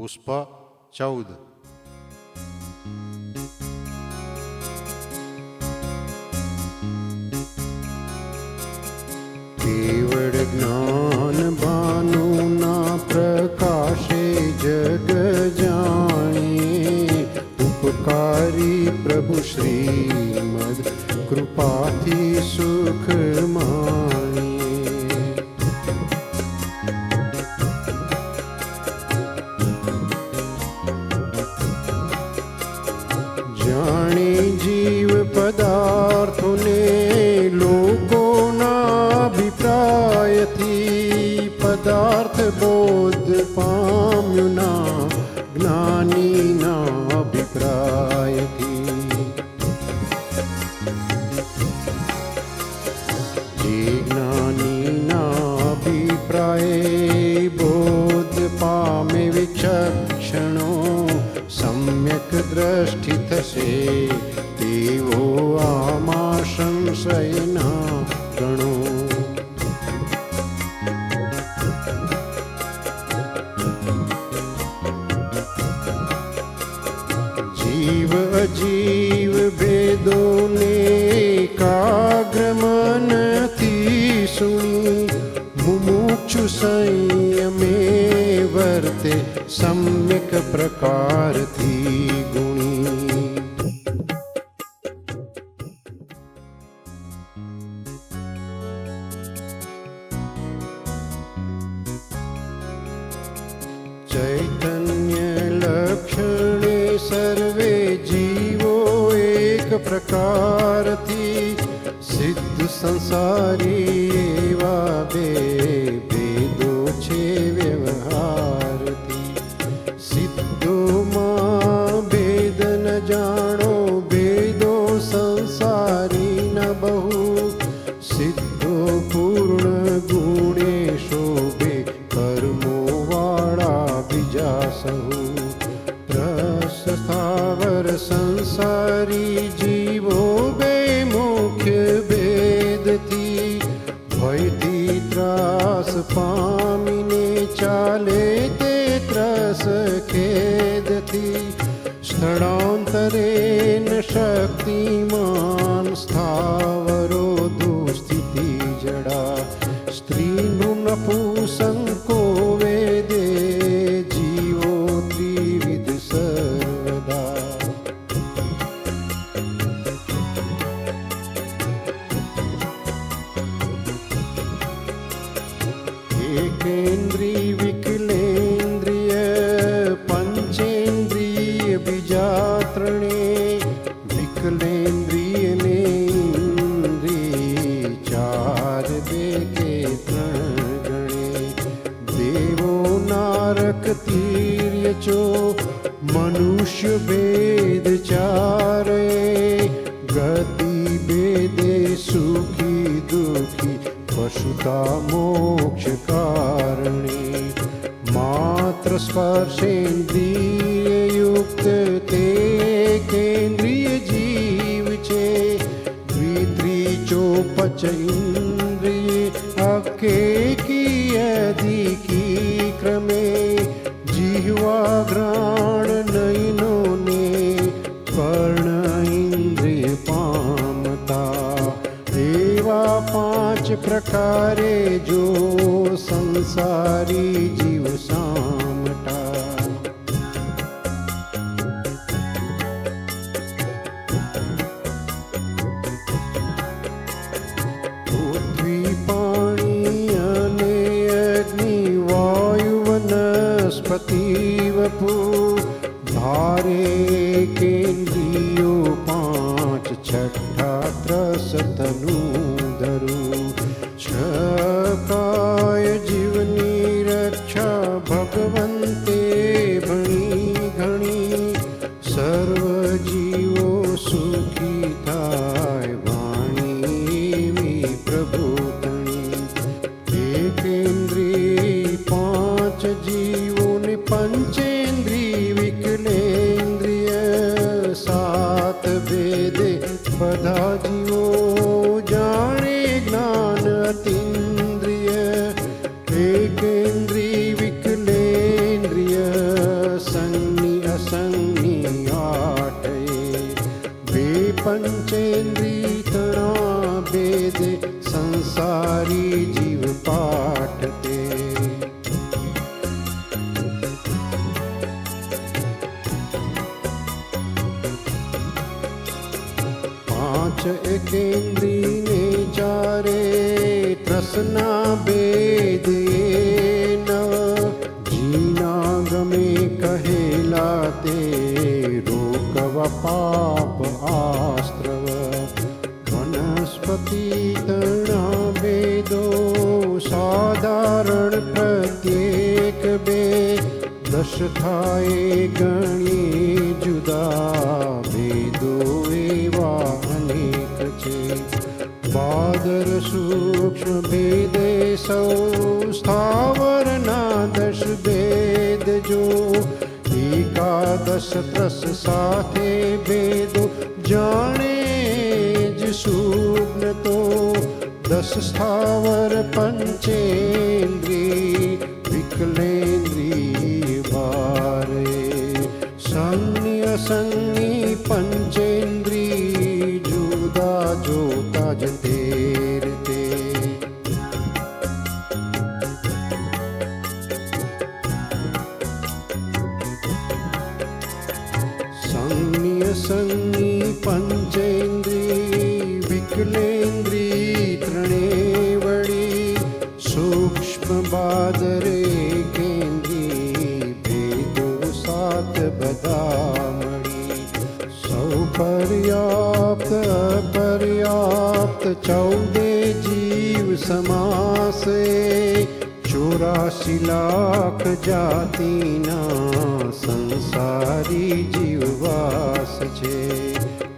पुष्पा चौदह केवड ज्ञान भानु ना प्रकाशे जग जाने उपकारी प्रभु श्रीमद कृपाति सुख मा जीव वेदों ने एकाग्रमनति सुनी। मुमुक्षु संयमे वर्ते, सम्यक प्रकार थी गुणी। चैतन्य चैतन्यलक्षणे सर्वे પ્રકારથી સિદ્ધ સંસારી એવા બે ભેદો છે વ્યવહારથી સ્થળાંતરે ન શક્તિમાન સ્થાવરો દુસ્થિતિ જડા. સ્ત્રીનું નપુસંકો વેદે मोक्ष कारणी। मोक्षकारिणी मात्रस्पर्शेन्द्रिययुक्त ते केन्द्रिय जीव चे द्विद्रीचोपच इन्द्रिये अके प्रकारे जो संसारी जीव सामटा। पृथ्वी पाणी अने अग्नि वायु वनस्पति वपु भारे जीवन पंचेंद्रिय विकलेन्द्रिय सात वेद बधा जीव जाने ज्ञान अतीन्द्रिय एकेन्द्रिय विकलेन्द्रिय सन्नि असन्नि आटे वे पंचेंद्रिय तरा वेद संसारी जीव पाठते पाँच एकेन्द्री में चारे त्रसना बेद न। जीना गमे कहेलाते रोकव पाप आस्त्रव। वनस्पति तना वेदो साधारण प्रत्येक बे। दश थाए गणे जुदा वेदो वादरसूक्ष्मभेदे सौ, स्थावर नादश स्थावरनादशभेद जो, एकादश त्रस साथे भेदो, जाने जिसूग्न तो दस स्थावर पञ्चेन्द्री विकलेन्द्री वारे सङ्ग સંગી પંચેન્દ્રી વિકલેન્દ્રી ત્રણે વળી સૂક્ષ્મ બાદરે કેન્દ્રી ભેદો સાત બધા મળી સૌ પર્યાપ્ત પર્યાપ્ત ચૌદે જીવ સમાસે ચોરાશી લાખ જાતિના સંસારી જીવવાસ છે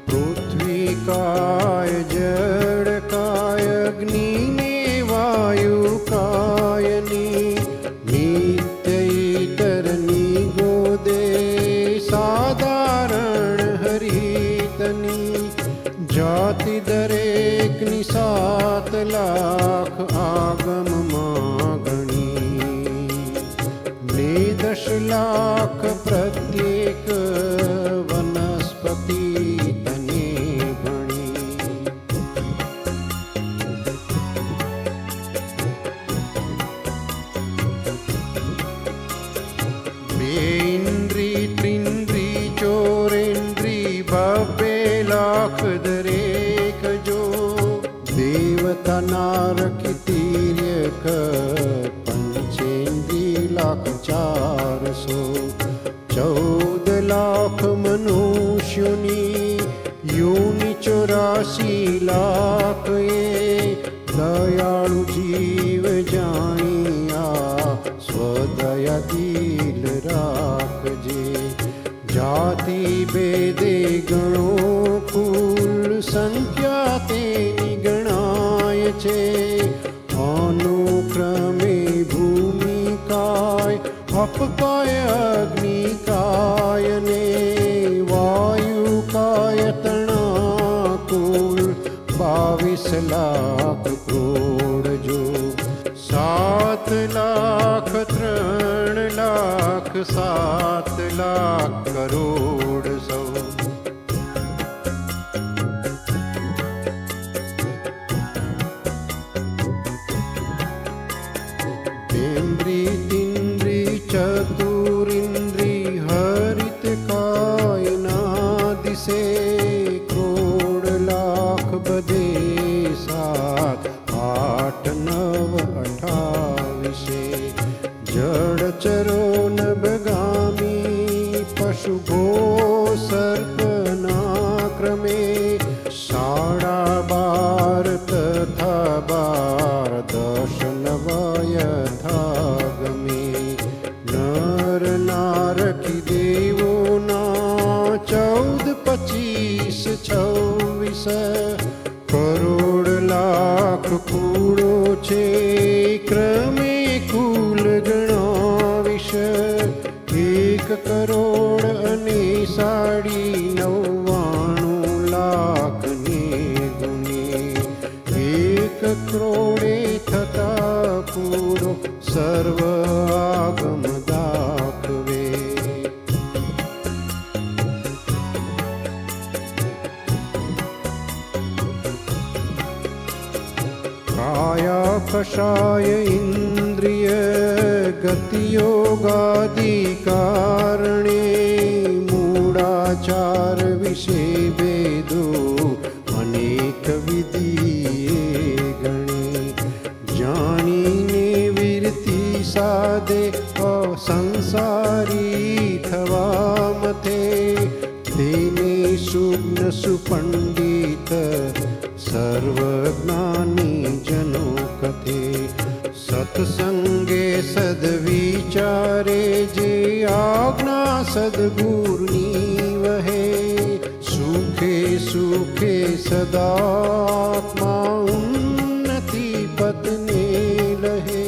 પૃથ્વી કાય જળ કાય અગ્નિ ને વાયુ કાયની નિત્ય ઈતરની ગોદે સાધારણ હરિતની જાતિ દરેકની સાત લાખ આગમમાં लाख प्रत्येक લાખ એ દયાળુ જીવ જાણ્યા, સ્વદયા દિલ રાખજે. જાતિ ભેદે ગણો કુલ સંખ્યા તેની ગણાય છે. અનુક્રમે ભૂમિકાય અપકાય અગ્નિકાયને વાયુકાય તણા दस लाख करोड़ जो सात लाख तृण लाख सात लाख करोड़। નારકી દેવોના ચૌદ પચીસ છવ્વીસ કરોડ લાખ કૂળો છે. ક્રમે કુલ ગણાવીશ. એક કરોડ અને સાડી નવ્વાણું લાખ ને ગુણે. એક કરોડે પૂરો સર્વ આગમ દાખવે કાયા કષાય ઇન્દ્રિય ગતિયોગાદિ કારણે મૂળાચાર सुपंडित सर्वज्ञानी जनों कथे। सत्संगे सद्विचारे जे आज्ञा सद्गुरुनी वहे सुखे सुखे सदात्मा उन्नति पत्नी लहे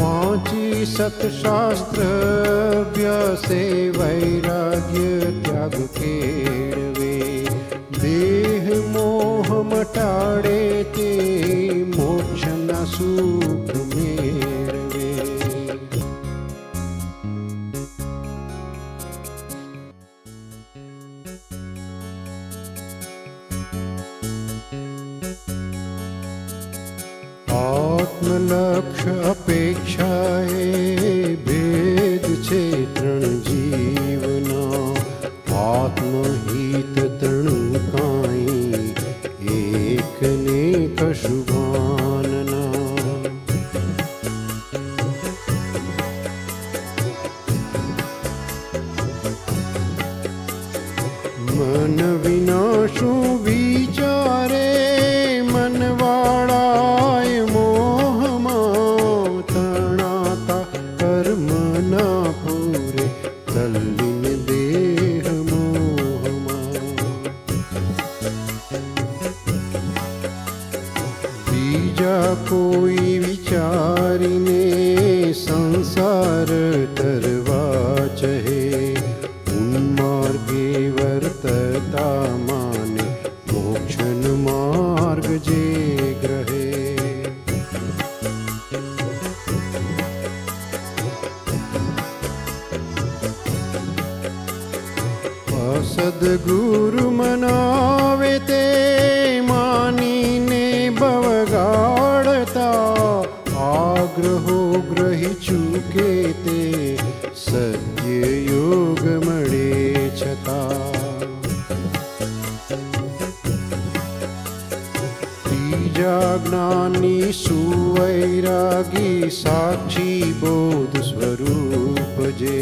वाची सतशास्त्र से वैराग्य त्याग के। મટાડે તે મોક્ષના સુખ મેળવે આત્મલક્ષ અપેક્ષાએ ભેદ છે ત્રણ જીવના આત્મહિત ત્રણ સદગુરુ મનાવે તે માનીને બવગાડતા આગ્રહો ગ્રહી ચૂકે તે સત્ય યોગ મળે છતાં ત્રીજા જ્ઞાની સુવૈરાગી સાક્ષી બોધ સ્વરૂપ જે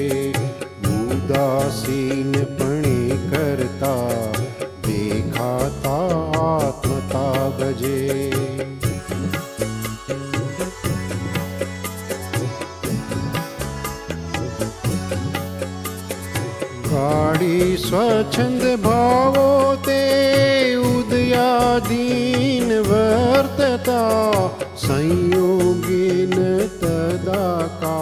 करता देखाता आत्मता गजे। गाड़ी स्वच्छंद भावो ते उदया दीन वर्तता संयोगेन तदा का